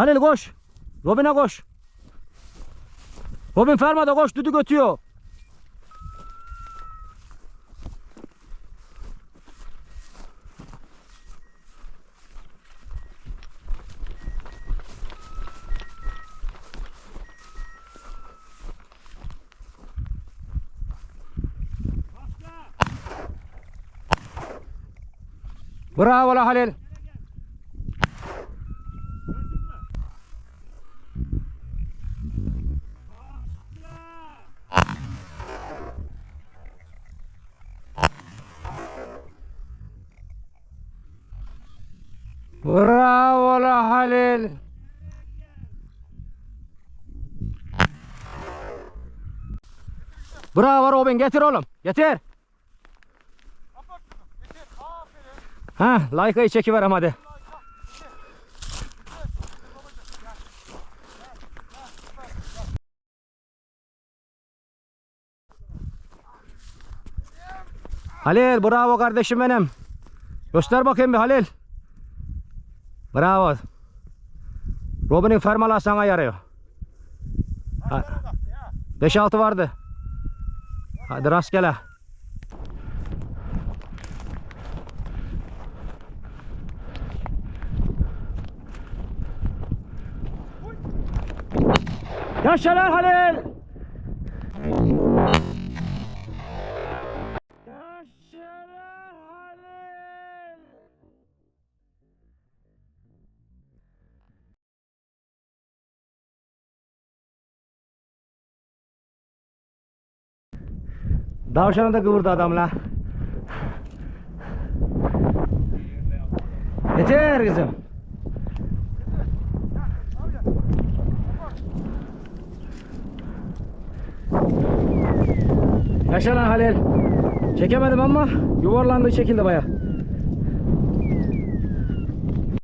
Halil koş. Robin'e koş. Robin fermada koş düdük ötüyor. Bravo la Halil. Bravo la Halil. Bravo Robin getir oğlum. Getir. Ha, Layka'yı çekiverem hadi. Halil bravo kardeşim benim. Göster bakayım bir Halil. Bravo. Robin'in fermalar sana yarıyor. 5-6 vardı. Hadi rastgele. Yaşalar Halil. Davşanı da kıvırdı adam la. Yeter kızım. Yaşa lan Halil. Çekemedim ama yuvarlandı çekildi baya.